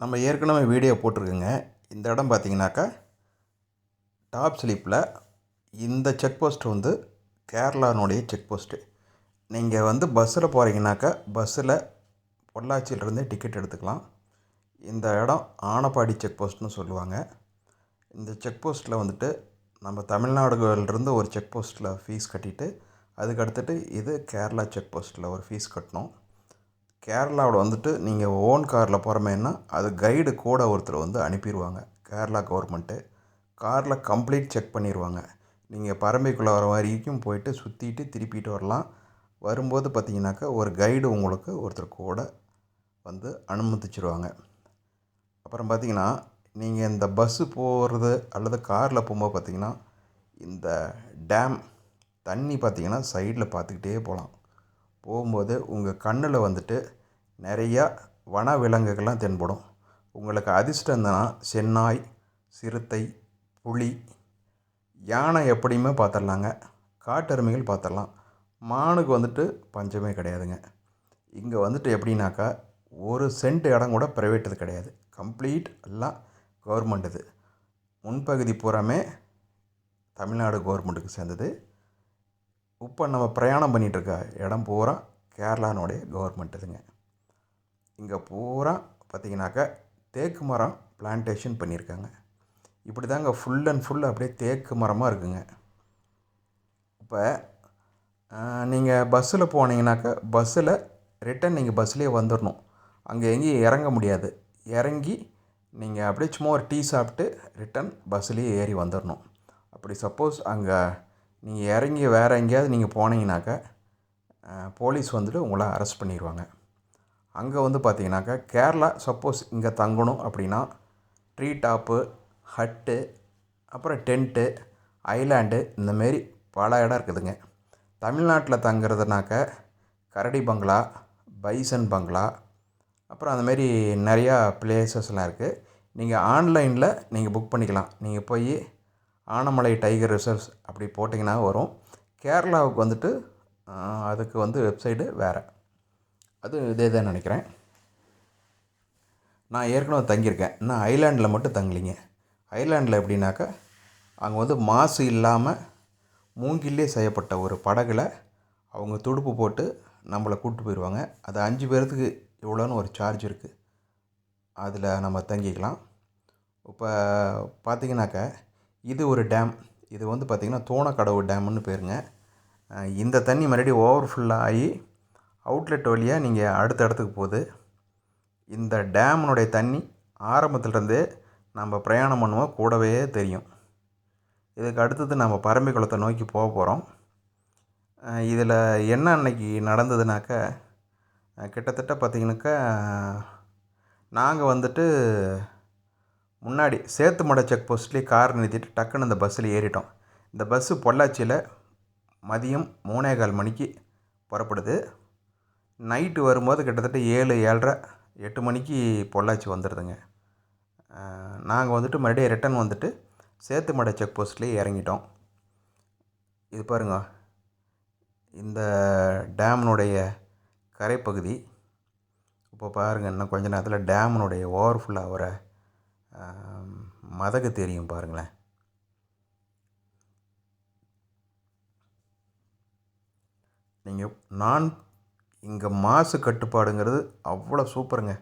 நம்ம ஏற்கனவே வீடியோ போட்டிருக்கோங்க. இந்த இடம் பார்த்தீங்கன்னாக்கா டாப் ஸ்லிப்பில் இந்த செக் போஸ்ட் வந்து கேரளானுடைய செக் போஸ்ட்டு நீங்கள் வந்து பஸ்ஸில் போகிறீங்கனாக்கா பஸ்ஸில் பொள்ளாச்சியிலேருந்தே டிக்கெட் எடுத்துக்கலாம். இந்த இடம் ஆனப்பாடி செக் போஸ்ட்னு சொல்லுவாங்க. இந்த செக் போஸ்ட்டில் வந்துட்டு நம்ம தமிழ்நாடுகளிலிருந்து ஒரு செக் போஸ்ட்டில் ஃபீஸ் கட்டிட்டு அதுக்கு அடுத்துட்டு இது கேரளா செக் போஸ்ட்டில் ஒரு ஃபீஸ் கட்டணும். கேரளாவில் வந்துட்டு நீங்கள் ஓன் காரில் போகிறமேன்னா அது கைடு கூட ஒருத்தர் வந்து அனுப்பிடுவாங்க கேரளா கவர்மெண்ட்டு காரில் கம்ப்ளீட் செக் பண்ணிடுவாங்க நீங்கள் பரம்பிக்குள்ளே வர வரைக்கும் போயிட்டு சுற்றிட்டு திருப்பிட்டு வரலாம். வரும்போது பார்த்தீங்கன்னாக்கா ஒரு கைடு உங்களுக்கு ஒருத்தர் கூட வந்து அனுமதிச்சிருவாங்க. அப்புறம் பார்த்தீங்கன்னா நீங்கள் இந்த பஸ்ஸு போகிறது அல்லது காரில் போகும்போது பார்த்தீங்கன்னா இந்த டேம் தண்ணி பார்த்தீங்கன்னா சைடில் பார்த்துக்கிட்டே போகலாம் போகும்போது உங்கள் கண்ணில் வந்துட்டு நிறையா வன விலங்குகள்லாம் தென்படும். உங்களுக்கு அதிர்ஷ்டம் தான் சென்னாய் சிறுத்தை புலி யானை எப்படியுமே பார்த்துடலாங்க. காட்டெருமைகள் பார்த்துடலாம். மானுக்கு வந்துட்டு பஞ்சமே கிடையாதுங்க. இங்கே வந்துட்டு எப்படின்னாக்கா ஒரு சென்ட் இடம் கூட ப்ரைவேட்டது கிடையாது. கம்ப்ளீட் எல்லாம் கவர்மெண்ட் இது. முன்பகுதி பூராமே தமிழ்நாடு கவர்மெண்ட்டுக்கு சேர்ந்தது. இப்போ நம்ம பிரயாணம் பண்ணிகிட்ருக்க இடம் பூரா கேரளானுடைய கவர்மெண்ட் இதுங்க. இங்கே பூரா பார்த்திங்கனாக்கா தேக்கு மரம் பிளான்டேஷன் பண்ணியிருக்காங்க இப்படி தாங்க ஃபுல் அண்ட் ஃபுல் அப்படியே தேக்கு மரமாக இருக்குங்க. இப்போ நீங்கள் பஸ்ஸில் போனீங்கனாக்கா பஸ்ஸில் ரிட்டன் நீங்கள் பஸ்லேயே வந்துடணும் அங்கே எங்கேயும் இறங்க முடியாது. இறங்கி நீங்கள் அப்படியே சும்மா ஒரு டீ சாப்பிட்டு ரிட்டன் பஸ்ஸுலேயே ஏறி வந்துடணும் அப்படி சப்போஸ் அங்கே நீங்கள் இறங்கி வேறு எங்கேயாவது நீங்கள் போனீங்கனாக்கா போலீஸ் வந்துட்டு உங்களை அரெஸ்ட் பண்ணிடுவாங்க அங்கே வந்து பார்த்தீங்கன்னாக்கா கேரளா சப்போஸ் இங்கே தங்கணும் அப்படின்னா ட்ரீ டாப்பு ஹட்டு அப்புறம் டென்ட்டு ஐலாண்டு இந்தமாரி பல இடம் இருக்குதுங்க. தமிழ்நாட்டில் தங்குறதுனாக்க கரடி பங்களா பைசன் பங்களா அப்புறம் அந்தமாரி நிறையா பிளேசஸ்லாம் இருக்குது நீங்கள் ஆன்லைனில் நீங்கள் புக் பண்ணிக்கலாம். நீங்கள் போய் ஆனமலை டைகர் ரிசர்வ்ஸ் அப்படி போட்டிங்கன்னா வரும். கேரளாவுக்கு வந்துட்டு அதுக்கு வந்து வெப்சைடு வேறு. அது இதே தான் நினைக்கிறேன். நான் ஏற்கனவே தங்கியிருக்கேன். இன்னும் ஐலாண்டில் மட்டும் தங்கலிங்க. ஐலாண்டில் எப்படின்னாக்கா அங்கே வந்து மாசு இல்லாமல் மூங்கிலே செய்யப்பட்ட ஒரு படகுல அவங்க துடுப்பு போட்டு நம்மளை கூப்பிட்டு போயிடுவாங்க அது அஞ்சு பேர்த்துக்கு இவ்வளோன்னு ஒரு சார்ஜ் இருக்குது அதில் நம்ம தங்கிக்கலாம். இப்போ பார்த்திங்கனாக்கா இது ஒரு டேம் இது வந்து பார்த்திங்கன்னா தோணக்கடவு டேம்னு பேருங்க. இந்த தண்ணி மறுபடியும் ஓவர்ஃபுல்லாக ஆகி அவுட்லெட் வழியாக நீங்கள் அடுத்த இடத்துக்கு போகுது இந்த டேம்னுடைய தண்ணி ஆரம்பத்துலேருந்தே நம்ம பிரயாணம் பண்ணுவோம் கூடவே தெரியும். இதுக்கு அடுத்தது நம்ம பரம்பி குளத்தை நோக்கி போக போகிறோம் இதில் என்ன அன்னைக்கு நடந்ததுனாக்கா கிட்டத்தட்ட பார்த்திங்கனாக்கா நாங்கள் வந்துட்டு முன்னாடி சேத்துமடை செக் போஸ்ட்லேயே கார் நிறுத்திட்டு டக்குன்னு இந்த பஸ்ஸில் ஏறிட்டோம். இந்த பஸ்ஸு பொள்ளாச்சியில் மதியம் மூணே கால் மணிக்கு புறப்படுது. நைட்டு வரும்போது கிட்டத்தட்ட ஏழு ஏழரை எட்டு மணிக்கு பொள்ளாச்சி வந்துடுதுங்க நாங்கள் வந்துட்டு மறுபடியும் ரிட்டன் வந்துட்டு சேத்துமடை செக் போஸ்ட்லேயே இறங்கிட்டோம். இது பாருங்க இந்த டேம்னுடைய கரைப்பகுதி இப்போ பாருங்கள் இன்னும் கொஞ்ச நேரத்தில் டேம்னுடைய ஓவர்ஃபுல்லாக வர மதகு தெரியும் பாருங்களேன். நீங்கள் நான் இங்கே மாசு கட்டுப்பாடுங்கிறது அவ்வளோ சூப்பருங்க.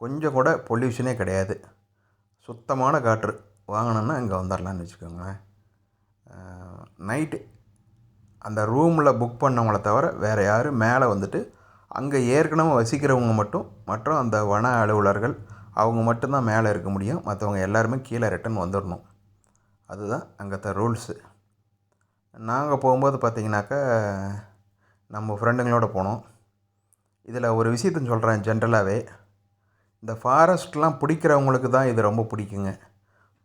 கொஞ்சம் கூட பொல்யூஷனே கிடையாது. சுத்தமான காற்று வாங்கணுன்னா இங்கே வந்துடலான்னு வச்சுக்கோங்களேன். நைட்டு அந்த ரூமில் புக் பண்ணவங்கள தவிர வேறு யாரும் மேலே வந்துட்டு அங்கே ஏற்கனவே வசிக்கிறவங்க மட்டும் மற்றும் அந்த வன அலுவலர்கள் அவங்க மட்டும்தான் மேலே இருக்க முடியும். மற்றவங்க எல்லாருமே கீழே ரிட்டன் வந்துடணும் அதுதான் அங்கே ரூல்ஸு. நாங்கள் போகும்போது பார்த்திங்கனாக்கா நம்ம ஃப்ரெண்டுங்களோட போனோம். இதில் ஒரு விஷயத்த சொல்கிறேன் ஜென்ரலாகவே. இந்த ஃபாரஸ்ட்லாம் பிடிக்கிறவங்களுக்கு தான் இது ரொம்ப பிடிக்குங்க.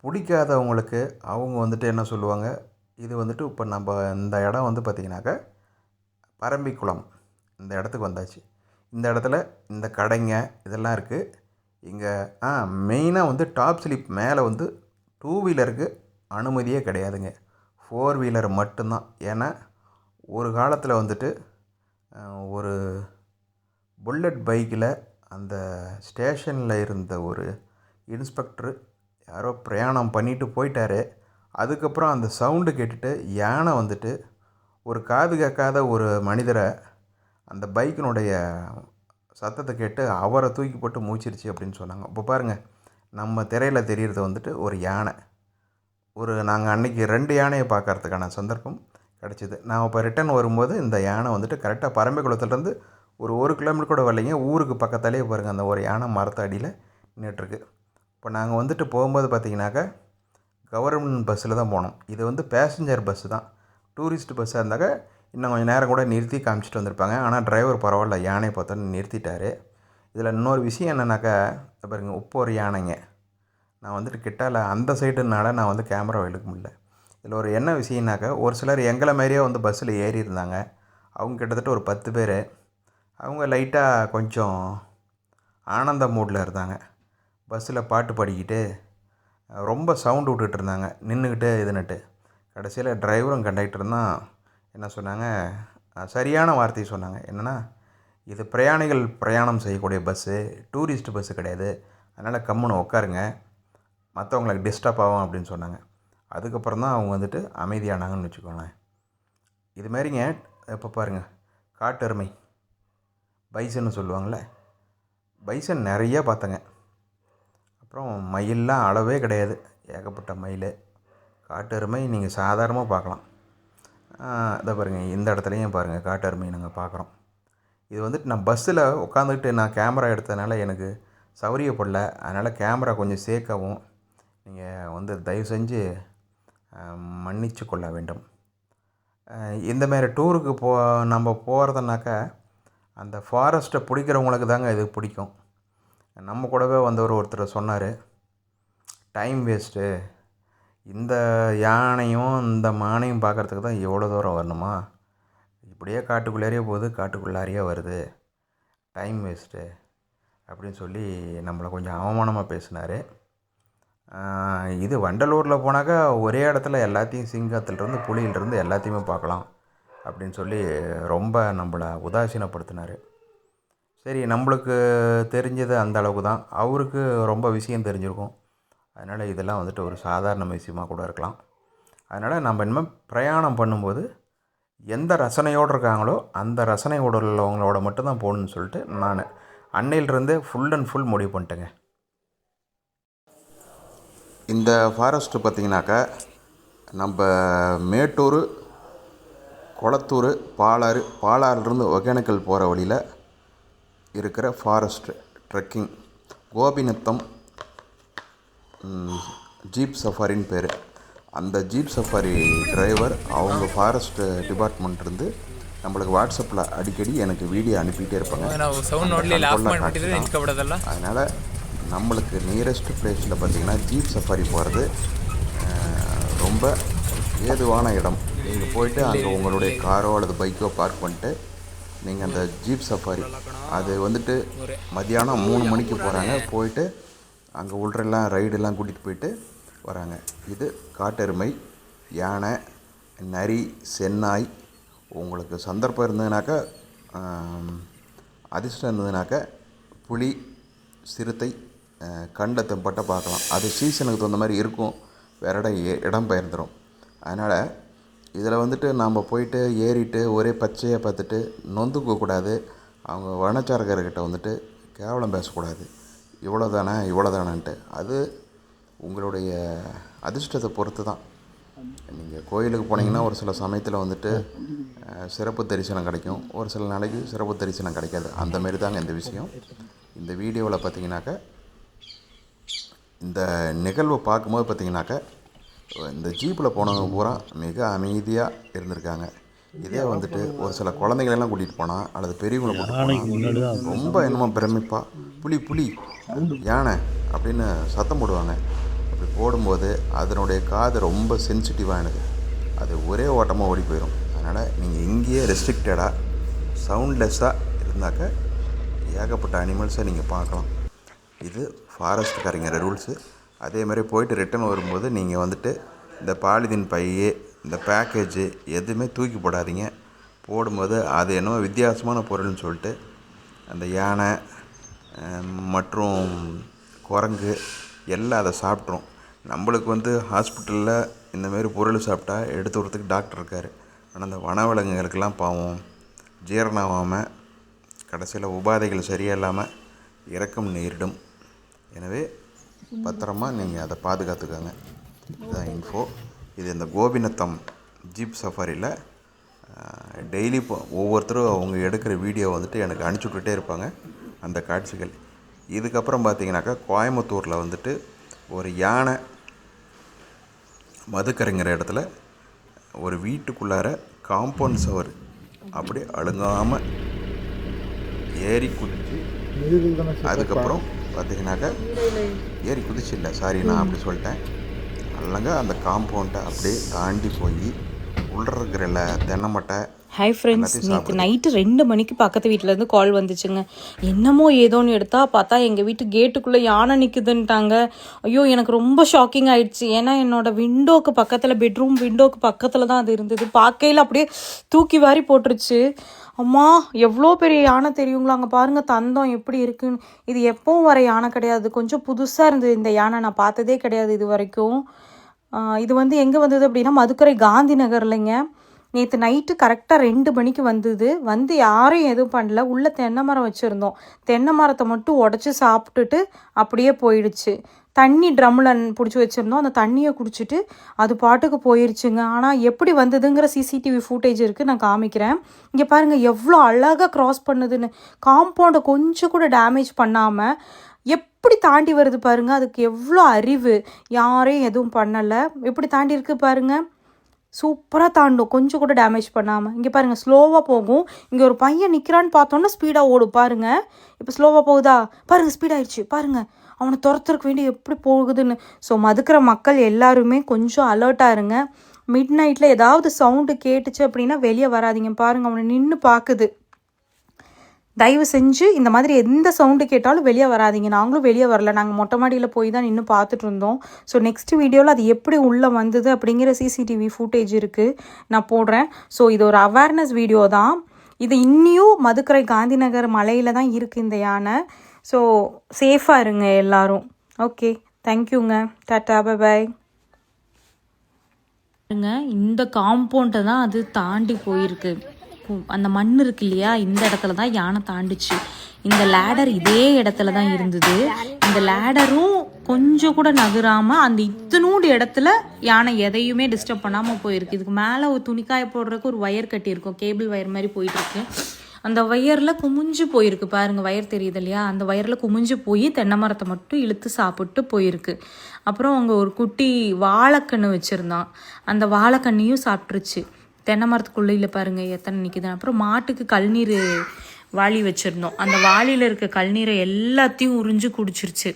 பிடிக்காதவங்களுக்கு அவங்க வந்துட்டு என்ன சொல்லுவாங்க இது வந்துட்டு இப்போ நம்ம இந்த இடம் வந்து பார்த்திங்கனாக்கா பரம்பிக்குளம் இந்த இடத்துக்கு வந்தாச்சு. இந்த இடத்துல இந்த கடைங்க இதெல்லாம் இருக்குது இங்கே ஆ மெயினாக வந்து டாப் ஸ்லிப் மேலே வந்து டூ வீலருக்கு அனுமதியே கிடையாதுங்க. ஃபோர் வீலர் மட்டும்தான். ஏன்னா ஒரு காலத்தில் வந்துட்டு ஒரு புல்லட் பைக்கில் அந்த ஸ்டேஷனில் இருந்த ஒரு இன்ஸ்பெக்ட்ரு யாரோ பிரயாணம் பண்ணிட்டு போயிட்டாரு. அதுக்கப்புறம் அந்த சவுண்டு கேட்டுட்டு யானை வந்துட்டு ஒரு காது கேட்காத ஒரு மனிதரை அந்த பைக்கினுடைய சத்தத்தை கேட்டு அவரை தூக்கி போட்டு மூச்சிருச்சு அப்படின்னு சொன்னாங்க. இப்போ பாருங்கள் நம்ம திரையில் தெரிகிறது வந்துட்டு ஒரு யானை. ஒரு நாங்கள் அன்றைக்கி ரெண்டு யானையை பார்க்கறதுக்கான சந்தர்ப்பம் கிடச்சிது. நான் இப்போ ரிட்டர்ன் வரும்போது இந்த யானை வந்துட்டு கரெக்டாக பரம்பிக்குளத்துலேருந்து ஒரு ஒரு கிலோமீட்டர் கூட வரலைங்க. ஊருக்கு பக்கத்தாலே பாருங்கள் அந்த ஒரு யானை மரத்தடியில் நின்றுட்டுருக்கு இப்போ நாங்கள் வந்துட்டு போகும்போது பார்த்தீங்கன்னாக்கா கவர்மெண்ட் பஸ்ஸில் தான் போனோம். இது வந்து பேசஞ்சர் பஸ்ஸு தான். டூரிஸ்ட் பஸ்ஸாக இருந்தாக்க இன்னும் கொஞ்சம் நேரம் கூட நிறுத்தி காமிச்சிட்டு வந்திருப்பாங்க. ஆனால் டிரைவர் பரவாயில்ல யானையை பார்த்தோன்னு நிறுத்திட்டாரு. இதில் இன்னொரு விஷயம் என்னென்னாக்கா பாருங்க உப்பு ஒரு யானைங்க. நான் வந்துட்டு கிட்டால அந்த சைடுனால நான் வந்து கேமரா எடுக்க முடியல. இதில் ஒரு என்ன விஷயம்னாக்கா ஒரு சிலர் எங்களை மாதிரியே வந்து பஸ்ஸில் ஏறி இருந்தாங்க. அவங்க கிட்டத்தட்ட ஒரு பத்து பேர். அவங்க லைட்டாக கொஞ்சம் ஆனந்த மூடில் இருந்தாங்க. பஸ்ஸில் பாட்டு பாடிக்கிட்டு ரொம்ப சவுண்டு விட்டுட்டு இருந்தாங்க நின்றுக்கிட்டு இதுன்னுட்டு. கடைசியில் டிரைவரும் கண்டக்டரும் தான் என்ன சொன்னாங்க சரியான வார்த்தையை சொன்னாங்க. என்னென்னா இது பிரயாணிகள் பிரயாணம் செய்யக்கூடிய பஸ்ஸு டூரிஸ்ட் பஸ்ஸு கிடையாது. அதனால் கம்முன்னு உட்காருங்க மற்றவங்களுக்கு டிஸ்டர்ப் ஆகும் அப்படின்னு சொன்னாங்க. அதுக்கப்புறம் தான் அவங்க வந்துட்டு அமைதியானாங்கன்னு வச்சுக்கோங்களேன். இது மாதிரிங்க இப்போ பாருங்கள் காட்டெருமை. பைசன்னு சொல்லுவாங்கள்ல? பைசன் நிறையா பார்த்தேங்க. அப்புறம் மயிலெலாம் அளவே கிடையாது. ஏகப்பட்ட மயில். காட்டெருமை நீங்கள் சாதாரணமாக பார்க்கலாம். இதை பாருங்கள் இந்த இடத்துலையும் பாருங்கள் காட்டெருமை நாங்கள் பார்க்குறோம். இது வந்துட்டு நான் பஸ்ஸில் உட்காந்துக்கிட்டு நான் கேமரா எடுத்ததுனால எனக்கு சௌரியப்படல அதனால் கேமரா கொஞ்சம் சேர்க்கவும் நீங்கள் வந்து தயவு செஞ்சு மன்னிச்சு கொள்ள வேண்டும். இந்தமாரி டூருக்கு போ நம்ம போகிறதுனாக்கா அந்த ஃபாரஸ்ட்டை பிடிக்கிறவங்களுக்கு தாங்க இது பிடிக்கும். நம்ம கூடவே வந்தவர் ஒருத்தர் சொன்னார் டைம் வேஸ்ட்டு இந்த யானையும் இந்த மானையும் பார்க்குறதுக்கு தான் எவ்வளோ தூரம் வரணுமா? இப்படியே காட்டுக்குள்ளாரியே போகுது காட்டுக்குள்ளாரியே வருது. டைம் வேஸ்ட்டு அப்படின்னு சொல்லி நம்மளை கொஞ்சம் அவமானமாக பேசினார். இது வண்டலூரில் போனாக்கா ஒரே இடத்துல எல்லாத்தையும் சிங்கத்திலிருந்து புலியிலிருந்து எல்லாத்தையுமே பார்க்கலாம். அப்படின்னு சொல்லி ரொம்ப நம்மளை உதாசீனப்படுத்தினார். சரி நம்மளுக்கு தெரிஞ்சது அந்த அளவுக்கு தான். அவருக்கு ரொம்ப விஷயம் தெரிஞ்சிருக்கும். அதனால் இதெல்லாம் வந்துட்டு ஒரு சாதாரண விஷயமாக கூட இருக்கலாம். அதனால் நம்ம இனிமேல் பிரயாணம் பண்ணும்போது எந்த ரசனையோடு இருக்காங்களோ அந்த ரசனையோடு உள்ளவங்களோட மட்டும்தான் போகணுன்னு சொல்லிட்டு நான் அன்னையிலிருந்தே ஃபுல் அண்ட் ஃபுல் முடிவு பண்ணிட்டேங்க. இந்த ஃபாரஸ்ட்டு பார்த்திங்கனாக்கா நம்ம மேட்டூர் கொளத்தூர் பாலாறு பாலாறுலேருந்து ஒகேனக்கல் போகிற வழியில் இருக்கிற ஃபாரஸ்ட் ட்ரெக்கிங் கோபிநத்தம் ஜீப் சஃபாரின்னு பேர். அந்த ஜீப் சஃபாரி டிரைவர் அவங்க ஃபாரஸ்ட் டிபார்ட்மெண்ட்லேருந்து நம்மளுக்கு வாட்ஸ்அப்பில் அடிக்கடி எனக்கு வீடியோ அனுப்பிகிட்டே இருப்பாங்க. அதனால் நம்மளுக்கு நியரஸ்ட் பிளேஸில் பார்த்திங்கன்னா ஜீப் சஃபாரி போகிறது ரொம்ப ஏதுவான இடம். நீங்கள் போயிட்டு அங்கே உங்களுடைய காரோ அல்லது பைக்கோ பார்க் பண்ணிட்டு நீங்கள் அந்த ஜீப் சஃபாரி அது வந்துட்டு மதியானம் மூணு மணிக்கு போகிறாங்க போயிட்டு அங்கே உள்ளரெல்லாம் ரைடெல்லாம் கூட்டிகிட்டு போயிட்டு வராங்க. இது காட்டெருமை யானை நரி சென்னாய். உங்களுக்கு சந்தர்ப்பம் இருந்ததுனாக்கா அதிர்ஷ்டம் இருந்ததுனாக்கா புலி சிறுத்தை அஹ், பட்ட பார்க்கலாம். அது சீசனுக்கு தகுந்த மாதிரி இருக்கும். வேறு இடம் இடம் பெயர்ந்துடும் அதனால் இதில் வந்துட்டு நாம் போயிட்டு ஏறிட்டு ஒரே பச்சையாக பார்த்துட்டு நொந்துக்கக்கூடாது அவங்க வனச்சாரகர்கிட்ட வந்துட்டு கேவலம் பேசக்கூடாது. இவ்வளோ தானே இவ்வளோ தானேன்ட்டு அது உங்களுடைய அதிர்ஷ்டத்தை பொறுத்து தான் நீங்கள் கோயிலுக்கு போனீங்கன்னா ஒரு சில சமயத்தில் வந்துட்டு சிறப்பு தரிசனம் கிடைக்கும். ஒரு சில நாளைக்கு சிறப்பு தரிசனம் கிடைக்காது. அந்த மாரி தாங்க இந்த விஷயம். இந்த வீடியோவில் பார்த்தீங்கன்னாக்க இந்த நிகழ்வை பார்க்கும்போது பார்த்தீங்கன்னாக்க இந்த ஜீப்பில் போனவங்க பூரா மிக அமைதியாக இருந்திருக்காங்க. இதே வந்துட்டு ஒரு சில குழந்தைங்களெல்லாம் கூட்டிகிட்டு போனால் அல்லது பெரியவங்களை கூட்டிகிட்டு போனால் ரொம்ப என்னமோ பிரமிப்பா புலி புலி யானை அப்படின்னு சத்தம் போடுவாங்க. அப்படி போடும்போது அதனுடைய காது ரொம்ப சென்சிட்டிவானது அது ஒரே ஓட்டமாக ஓடி போயிடும் அதனால் நீங்கள் இங்கேயே ரெஸ்ட்ரிக்டடாக சவுண்ட்லெஸ்ஸாக இருந்தாக்க ஏகப்பட்ட அனிமல்ஸை நீங்கள் பார்க்கலாம். இது ஃபாரஸ்ட்டுக்காரங்க ரூல்ஸு அதே மாதிரி போயிட்டு ரிட்டன் வரும்போது நீங்கள் வந்துட்டு இந்த பாலிதீன் பையு இந்த பேக்கேஜு எதுவுமே தூக்கி போடாதீங்க. போடும்போது அது என்னமோ வித்தியாசமான பொருள்னு சொல்லிட்டு அந்த யானை மற்றும் குரங்கு எல்லாம் அதை சாப்பிட்ரும் நம்மளுக்கு வந்து ஹாஸ்பிட்டலில் இந்தமாரி பொருள் சாப்பிட்டா எடுத்து வரத்துக்கு டாக்டர் இருக்கார். ஆனால் அந்த வனவிலங்குகளுக்கெல்லாம் பாவம். ஜீரணம் ஆகாமல் கடைசியில் உபாதைகள் சரியில்லாமல் இறக்கம் நேரிடும். எனவே பத்திரமா நீங்கள் அதை பாதுகாத்துக்கோங்க. இதுதான் இன்ஃபோ இது இந்த கோபிநத்தம் ஜீப் சஃபாரியில் டெய்லி இப்போ ஒவ்வொருத்தரும் அவங்க எடுக்கிற வீடியோ வந்துட்டு எனக்கு அனுப்பிச்சி விட்டுட்டே இருப்பாங்க அந்த காட்சிகள். இதுக்கப்புறம் பார்த்தீங்கன்னாக்கா கோயம்புத்தூரில் வந்துட்டு ஒரு யானை மதுக்கரைங்கிற இடத்துல ஒரு வீட்டுக்குள்ளார காம்பவுண்ட் சவர் அப்படி அழுங்காமல் ஏறி குதிச்சு அதுக்கப்புறம் பார்த்தீங்கன்னாக்கா ஏறி குதிச்சு இல்லை. சாரி நான் அப்படி சொல்லிட்டேன். அல்லங்க அந்த காம்பவுண்டை அப்படியே தாண்டி போய் உள்ள இருக்கிற தென்னை மட்டை ஹாய் ஃப்ரெண்ட்ஸ் நேற்று நைட்டு ரெண்டு மணிக்கு பக்கத்து வீட்டிலேருந்து கால் வந்துச்சுங்க. என்னமோ ஏதோன்னு எடுத்தா பார்த்தா எங்கள் வீட்டு கேட்டுக்குள்ளே யானை நிற்குதுன்ட்டாங்க ஐயோ எனக்கு ரொம்ப ஷாக்கிங் ஆயிடுச்சு. ஏன்னா என்னோட விண்டோக்கு பக்கத்தில் பெட்ரூம் விண்டோக்கு பக்கத்தில் தான் அது இருந்தது. பார்க்கையில் அப்படியே தூக்கி வாரி போட்டுருச்சு. அம்மா எவ்வளோ பெரிய யானை தெரியுங்களா? அங்கே பாருங்கள் தந்தம் எப்படி இருக்குன்னு. இது எப்பவும் வர யானை கிடையாது. கொஞ்சம் புதுசாக இருந்தது இந்த யானை. நான் பார்த்ததே கிடையாது இது வரைக்கும். இது வந்து எங்கே வந்தது அப்படின்னா மதுக்கரை காந்தி நகர்லைங்க. நேற்று நைட்டு கரெக்டாக ரெண்டு மணிக்கு வந்தது. வந்து யாரும் எதுவும் பண்ணல. உள்ளே தென்னை மரம் வச்சுருந்தோம். தென்னை மரத்தை மட்டும் உடச்சி சாப்பிட்டுட்டு அப்படியே போயிடுச்சு. தண்ணி ட்ரம்மில் பிடிச்சி வச்சுருந்தோம். அந்த தண்ணியை குடிச்சிட்டு அது பாட்டுக்கு போயிருச்சுங்க. ஆனால் எப்படி வந்ததுங்கிற சிசிடிவி ஃபுட்டேஜ் இருக்குது நான் காமிக்கிறேன். இங்கே பாருங்கள் எவ்வளோ அழகாக க்ராஸ் பண்ணுதுன்னு. காம்பவுண்டை கொஞ்சம் கூட டேமேஜ் பண்ணாமல் எப்படி தாண்டி வருது பாருங்கள் அதுக்கு எவ்வளோ அறிவு. யாரையும் எதுவும் பண்ணலை. எப்படி தாண்டி இருக்கு பாருங்கள் சூப்பராக தாண்டும். கொஞ்சம் கூட டேமேஜ் பண்ணாமல் இங்கே பாருங்கள் ஸ்லோவாக போகும். இங்கே ஒரு பையன் நிற்கிறான்னு பார்த்தோன்னா ஸ்பீடாக ஓடும். பாருங்கள் இப்போ ஸ்லோவாக போகுதா? பாருங்கள் ஸ்பீடாகிடுச்சு பாருங்கள் அவனை துரத்துறக்கு வேண்டி எப்படி போகுதுன்னு. ஸோ மதுக்கிற மக்கள் எல்லாருமே கொஞ்சம் அலர்ட்டாக இருங்க. மிட் நைட்டில் ஏதாவது சவுண்டு கேட்டுச்சு அப்படின்னா வெளியே வராதீங்க. பாருங்க அவனை நின்று பார்க்குது தயவு செஞ்சு இந்த மாதிரி எந்த சவுண்டு கேட்டாலும் வெளியே வராதீங்க. நாங்களும் வெளியே வரல. நாங்கள் மொட்டை மாடியில் போய் தான் நின்று பார்த்துட்டு இருந்தோம். ஸோ நெக்ஸ்ட் வீடியோவில் அது எப்படி உள்ளே வந்தது அப்படிங்கிற சிசிடிவி ஃபுட்டேஜ் இருக்குது நான் போடுறேன். ஸோ இது ஒரு அவேர்னஸ் வீடியோ தான். இது இன்னியும் மதுக்கரை காந்தி நகர் மலையில் தான் இருக்குது இந்த யானை. ஸோ சேஃபாக இருங்க எல்லாரும். ஓகே தேங்க்யூங்க டாட்டா பை பாய் பாருங்க இந்த காம்பவுண்டை தான் அது தாண்டி போயிருக்கு. அந்த மண் இருக்கு இல்லையா இந்த இடத்துல தான் யானை தாண்டுச்சு. இந்த லேடர் இதே இடத்துல தான் இருந்தது. இந்த லேடரும் கொஞ்சம் கூட நகராமல் அந்த இத்தனூண்டு இடத்துல யானை எதையுமே டிஸ்டர்ப் பண்ணாமல் போயிருக்கு. இதுக்கு மேலே ஒரு துணிக்காய போடுறதுக்கு ஒரு ஒயர் கட்டியிருக்கும். கேபிள் ஒயர் மாதிரி போயிட்டுருக்கு அந்த ஒயரில் குமிஞ்சு போயிருக்கு. பாருங்க ஒயர் தெரியுது இல்லையா? அந்த ஒயரில் குமிஞ்சு போய் தென்னை மரத்தை மட்டும் இழுத்து சாப்பிட்டு போயிருக்கு. அப்புறம் அங்கே ஒரு குட்டி வாழைக்கன்று வச்சுருந்தான். அந்த வாழைக்கண்ணையும் சாப்பிட்ருச்சு தென்னை மரத்துக்குள்ளே இல்லை பாருங்க எத்தனை நிற்கிது அப்புறம் மாட்டுக்கு கல்நீர் வாளி வச்சுருந்தோம். அந்த வாளியில் இருக்க கல்நீரை எல்லாத்தையும் உறிஞ்சு குடிச்சிருச்சு.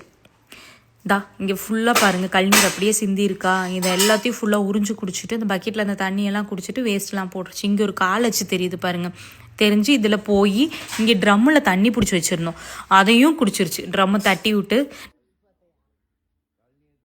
தா இங்கே ஃபுல்லாக பாருங்கள் கல்நீர் அப்படியே சிந்தி இருக்கா இதை எல்லாத்தையும் ஃபுல்லாக உறிஞ்சு குடிச்சிட்டு அந்த பக்கெட்டில் அந்த தண்ணியெல்லாம் குடிச்சிட்டு வேஸ்ட்லாம் போட்டுருச்சு. இங்கே ஒரு கால் வச்சு தெரியுது பாருங்கள் தெரிஞ்சு இதில் போய் இங்கே ட்ரம்மில் தண்ணி பிடிச்சி வச்சிருந்தோம் அதையும் குடிச்சிருச்சு. ட்ரம்மை தட்டி விட்டு